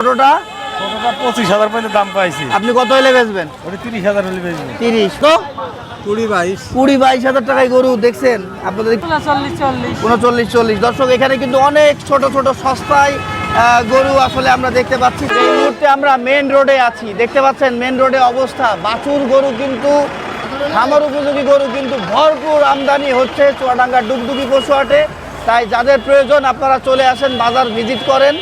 ছোটটা? ছোটটা পঁচিশ হাজার পর্যন্ত দাম পাইছি। আপনি কত হলে বেচবেন? ওটা তিরিশ হাজার হলে বেচবো। তিরিশ। তো? কুড়ি বাইশ। কুড়ি বাইশ হাজার টাকায় গরু দেখছেন? আপনাদের চল্লিশ চল্লিশ। উনচল্লিশ চল্লিশ। দর্শক এখানে কিন্তু অনেক ছোট ছোট সস্তায় আহ, গরু আসলে আমরা দেখতে পাচ্ছি। এই মুহূর্তে আমরা মেন রোডে আছি। দেখতে পাচ্ছেন মেন রোডে অবস্থা। বাছুর গরু কিন্তু খামার উপযোগী গরু কিন্তু ভরপুর আমদানি হচ্ছে। চুয়াডাঙ্গা ডুগডুগি পশু হাটে তাই যাদের প্রয়োজন আপনারা চলে আসেন বাজার ভিজিট করেন।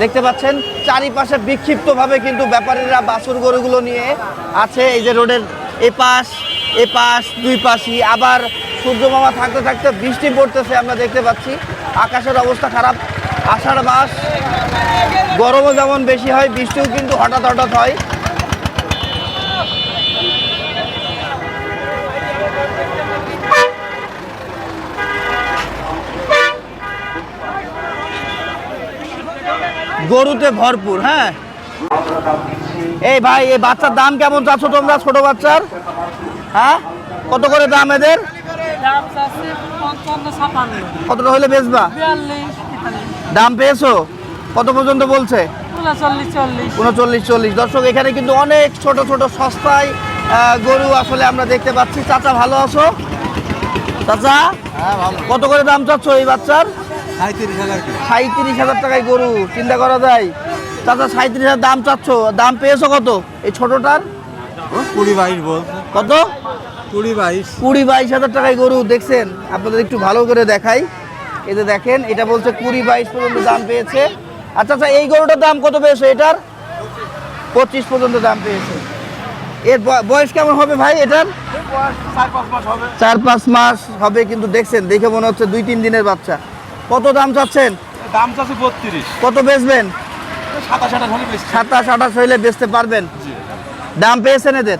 দেখতে পাচ্ছেন, চারিপাশে বিক্ষিপ্তভাবে কিন্তু ব্যাপারীরা বাসুর গরুগুলো নিয়ে আছে। এই যে রোডের এপাশ এপাশ পাশ দুই পাশই। আবার সূর্য মামা থাকতে থাকতে বৃষ্টি পড়তেছে, আমরা দেখতে পাচ্ছি। আকাশের অবস্থা খারাপ। আষাঢ় মাস গরমও যেমন বেশি হয়, বৃষ্টিও কিন্তু হঠাৎ হঠাৎ হয়। গরুতে ভরপুর হ্যাঁ। এই ভাই এই বাচ্চার দাম কেমন চাচ্ছ তোমরা ছোট বাচ্চার? হ্যাঁ? কত করে দাম এদের? কতটা হলে বেচবা? দাম পেয়েছ? কত পর্যন্ত বলছে? উনচল্লিশ চল্লিশ। দর্শক এখানে কিন্তু অনেক ছোট ছোট সস্তায় গরু আসলে আমরা দেখতে পাচ্ছি। চাচা ভালো আছো? চাচা? কত করে দাম চাচ্ছ এই বাচ্চার? সাঁত্রিশ হাজার টাকায় গরু চিন্তা করা যায়। চাচা সাঁত্রিশ হাজার দাম চাচ্ছ দাম পেয়েছ কত? এই ছোটটার? কুড়ি বাইশ কত? কুড়ি বাইশ। কুড়ি বাইশ হাজার টাকায় গরু দেখছেন? আপনাদের একটু ভালো করে দেখাই। এতে দেখেন এটা বলছে কুড়ি বাইশ পর্যন্ত দাম পেয়েছে। আচ্ছা আচ্ছা এই গরুটার দাম কত পেয়েছে? এটার? পঁচিশ পর্যন্ত দাম পেয়েছে। এর বয়স কেমন হবে ভাই এটার? চার পাঁচ মাস হবে কিন্তু দেখছেন দেখে মনে হচ্ছে দুই তিন দিনের বাচ্চা। কত দাম চাচ্ছেন? দাম চাচ্ছে বত্রিশ। কত বেচবেন? সাতাশ আঠাশ হলে সাতাশ আঠাশ হইলে বেচতে পারবেন? দাম পেয়েছেন এদের?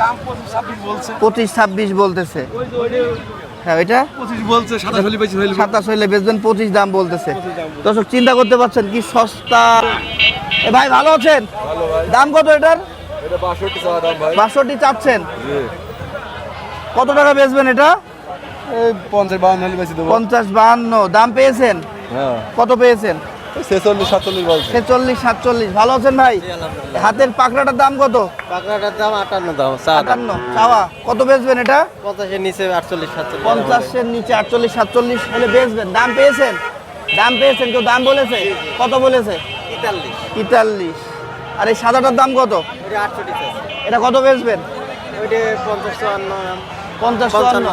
দাম পঁচিশ ছাব্বিশ বলতেছে। হ্যাঁ এটা? পঁচিশ বলছে সাতাশ হইলে বেচবেন পঁচিশ দাম বলতেছে। দর্শক চিন্তা করতে পারছেন কি সস্তা? এ ভাই ভালো আছেন? দাম কত এটার? এটা বাষট্টি চাচ্ছেন? কত টাকা বেচবেন এটা? পঞ্চাশ বাউন্ন হলে বেশি দেবো। পঞ্চাশ বাহান্ন দাম পেয়েছেন? হ্যাঁ। কত পেয়েছেন? ছেচল্লিশ সাতচল্লিশ বলছে। ছেচল্লিশ সাতচল্লিশ ভালো আছেন ভাই? হাতের পাকড়াটার দাম কত? পাকড়াটার দাম আটান্ন দাম আটান্ন চাওয়া। কত বেচবেন এটা? পঞ্চাশের নিচে আটচল্লিশ সাতচল্লিশ। পঞ্চাশের নিচে আটচল্লিশ সাতচল্লিশ হলে বেচবেন। দাম পেয়েছেন? দাম পেয়েছেন কেউ দাম বলেছে? কত বলেছে? তেতাল্লিশ। তেতাল্লিশ। আর এই সাদাটার দাম কত? এটা কত বেচবেন? পঞ্চাশ চুয়ান্ন। পঞ্চাশ চুয়ান্ন।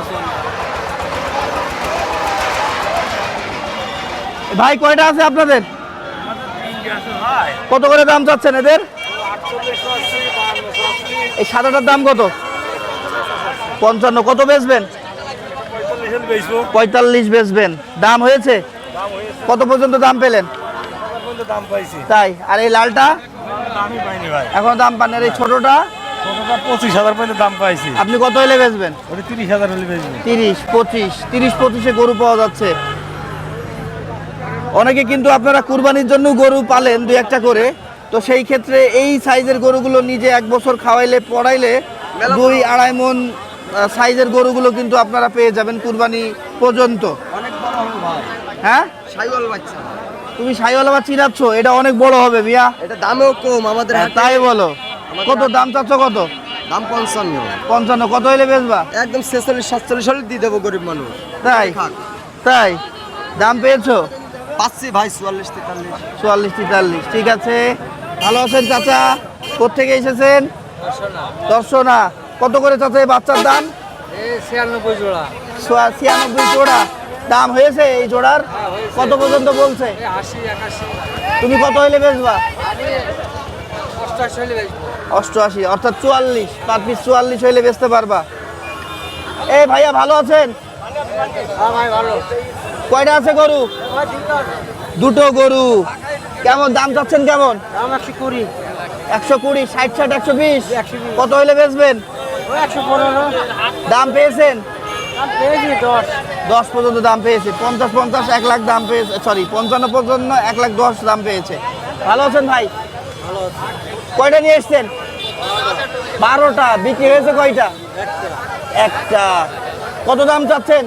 ভাই, কয়টা আছে আপনাদের? কত করে দাম চাচ্ছেন এদের? এই সাদাটার দাম কত? পঞ্চান্ন, কত বেচবেন? পঁয়তাল্লিশ বেচবেন। দাম হয়েছে? কত পর্যন্ত দাম পেলেন? তাই, আর এই লালটা? এখন দাম পান আর এই ছোটটা? পঁচিশ হাজার পর্যন্ত দাম পাইছি আপনি কত হলে বেচবেন? তিরিশ হাজার হলে বেচবো তিরিশ, পঁচিশ, তিরিশ, পঁচিশে গরু পাওয়া যাচ্ছে। অনেকে কিন্তু আপনারা কুরবানির জন্য গরু পালেন দু একটা করে। তো সেই ক্ষেত্রে এই সাইজের গরুগুলো নিজে এক বছর খাওয়াইলে পড়াইলে দুই আড়াই মন সাইজের গরুগুলো কিন্তু আপনারা পেয়ে যাবেন কুরবানি পর্যন্ত। হ্যাঁ? তুমি সাইওয়ালা চিনাচ্ছ? এটা অনেক বড় হবে মিয়া। এটা দামেও কম আমাদের হ্যাঁ, তাই বলো। কত দাম চাচ্ছ কত? দাম পঞ্চান্ন পঞ্চান্ন কত হইলে বেচবা? একদম ছেচল্লিশ সাতচল্লিশ হলে দিয়ে দেবো গরিব মানুষ। তাই? তাই? দাম পেয়েছ? পাচ্ছি ভাই চুয়াল্লিশ তেতাল্লিশ। চুয়াল্লিশ তেতাল্লিশ ঠিক আছে। ভালো আছেন চাচা? কোথেকে এসেছেন? দর্শনা। কত করে চাচা এই বাচ্চার দাম? ছিয়ানব্বই জোড়া। ছিয়ানব্বই জোড়া। দাম হয়েছে এই জোড়ার? কত পর্যন্ত বলছে? তুমি কত হইলে বেচবা? অষ্টআশি অর্থাৎ চুয়াল্লিশ। পার পিস চুয়াল্লিশ হইলে বেচতে পারবা। এই ভাইয়া ভালো আছেন? হ্যাঁ ভাই ভালো। কয়টা আছে গরু? দুটো গরু। কেমন দাম চাচ্ছেন কেমন? একশো কুড়ি। একশো কুড়ি ষাট ষাট একশো বিশ? 120 কত হইলে বেচবেন? দাম পেয়েছেন? পেয়েছি দশ। দশ পর্যন্ত দাম পেয়েছে। পঞ্চাশ পঞ্চাশ এক লাখ দাম পেয়েছে। সরি পঞ্চান্ন পর্যন্ত এক লাখ দশ দাম পেয়েছে। ভালো আছেন ভাই? কয়টা নিয়ে এসছেন? বারোটা। বিক্রি হয়েছে কয়টা? একটা। কত দাম চাচ্ছেন?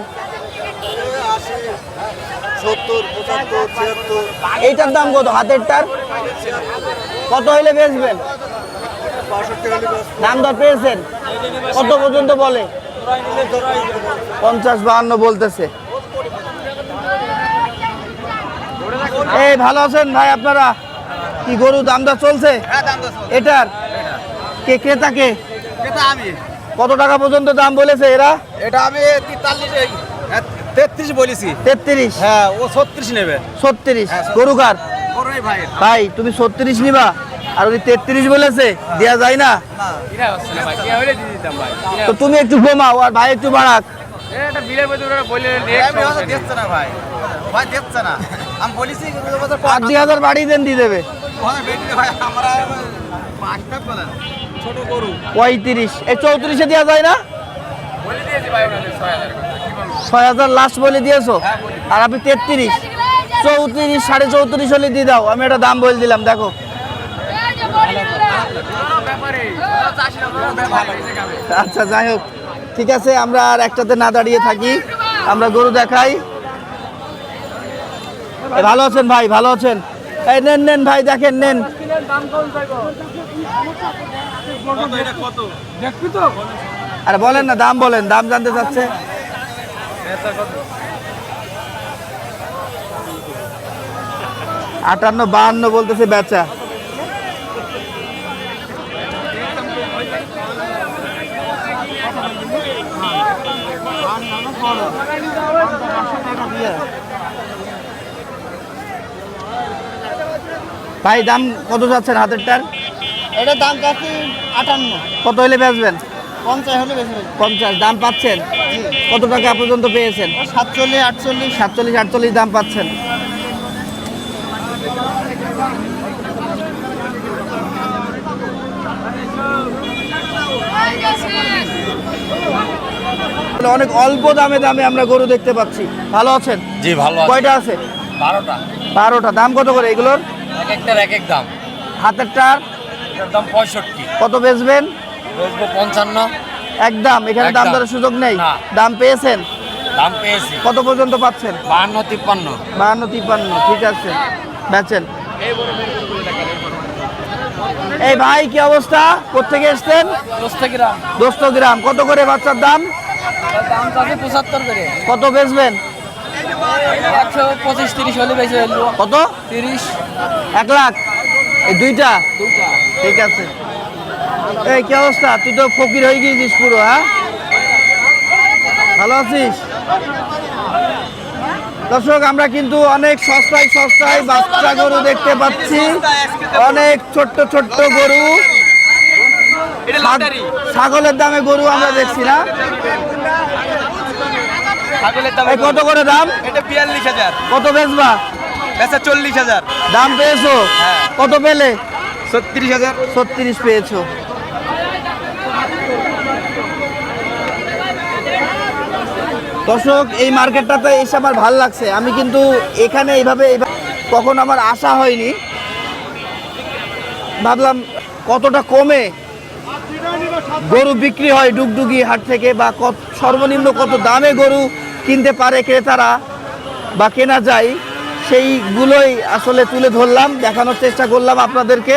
সত্তর পঁচাত্তর ছিয়াত্তর। এইটার দাম কত হাতেরটার? কত হইলে বেচবেন? দাম দর পেয়েছেন? কত পর্যন্ত বলে? পঞ্চাশ বাহান্ন বলতেছে। এই ভালো আছেন ভাই আপনারা? কি গরু দাম দর চলছে? এটার? কে ক্রেতাকে এটা আমি। কত টাকা পর্যন্ত দাম বলেছে এরা? এটা আমি তেতাল্লিশ তেত্রিশ বলেছি। তেত্রিশ? হ্যাঁ ও ছত্রিশ নেবে। ছত্রিশ। গরু কার ভাই। ভাই তুমি ছত্রিশ নিবা। আর ওই তেত্রিশ বলেছে দেয়া যায় না। তো তুমি একটু কমাও আর ভাই একটু বাড়াক। আমি হয়তো দেখছে না ভাই। ভাই দেখছে না। আমি বলেছি আর দুই হাজার বাড়িয়ে দেন দিয়ে দেবে। ভাই আমরা পাঁচটা বলেন ছোট গরু। পঁয়ত্রিশ। এই চৌত্রিশে দেওয়া যায় না? ছয় হাজার লাস্ট বলে দিয়েছ? আর আপনি তেত্রিশ। চৌত্রিশ সাড়ে চৌত্রিশ হলে দিয়ে দাও। আমি একটা দাম বলে দিলাম দেখো। আচ্ছা যাই হোক। ঠিক আছে আমরা আর একটাতে না দাঁড়িয়ে থাকি। আমরা গরু দেখাই। ভালো আছেন ভাই? ভালো আছেন? এই নেন নেন ভাই দেখেন নেন। আরে বলেন না দাম বলেন। দাম জানতে চাচ্ছে? আটান্ন বাহান্ন বলতেছে বেচা। ভাই দাম কত যাচ্ছেন হাতেরটার এটা দাম চাচ্ছি আটান্ন। কত হলে বেচবেন? পঞ্চাশ হলে হবে পঞ্চাশ দাম পাচ্ছেন? কত টাকা পর্যন্ত পেয়েছেন? সাতচল্লিশ আটচল্লিশ। সাতচল্লিশ আটচল্লিশ দাম পাচ্ছেন। অনেক অল্প দামে দামে আমরা গরু দেখতে পাচ্ছি। ভালো আছেন? জি ভালো কয়টা আছে? বারোটা। বারোটা। দাম কত করে এগুলোর? এক একটার এক এক দাম। হাতেরটার? দাম পঁয়ষট্টি। কত বেচবেন? বেচবো পঞ্চান্ন। একদম এখানে দাম। দরের সুযোগ নেই। দাম পেয়েছেন? দাম পেয়েছি। কত পর্যন্ত পাচ্ছেন? বাহান্ন তিপ্পান্ন। বাহান্ন তিপ্পান্ন ঠিক আছে। বেচেন। এই ভাই কি অবস্থা? কোথেকে এসছেন? গ্রাম দোস্ত গ্রাম কত করে বাচ্চার দাম? পঁচাত্তর করে। কত বেচবেন? কত? তিরিশ। এক লাখ। এই দুইটা। ঠিক আছে। এই কি অবস্থা? তুই তো ফকির হয়ে গিয়েছিস পুরো হ্যাঁ? ভালো আছিস? দর্শক আমরা কিন্তু অনেক সস্তায় সস্তায় বাচ্চা গরু দেখতে পাচ্ছি। অনেক ছোট্ট ছোট্ট গরু। ছাগলের দামে গরু আমরা দেখছি না। কত করে দাম? এটা বিয়াল্লিশ হাজার। কত বেচবা? বেচা চল্লিশ হাজার। দাম পেয়েছ? কত পেলে? ছত্রিশ হাজার। ছত্রিশ পেয়েছ। দর্শক, এই মার্কেটটাতে এসে আমার ভালো লাগছে। আমি কিন্তু এখানে এইভাবে কখন আমার আশা হয়নি। ভাবলাম কতটা কমে গরু বিক্রি হয় ডুগডুগি হাট থেকে বা কত সর্বনিম্ন কত দামে গরু কিনতে পারে ক্রেতারা বা কেনা যায়, সেইগুলোই আসলে তুলে ধরলাম, দেখানোর চেষ্টা করলাম আপনাদেরকে।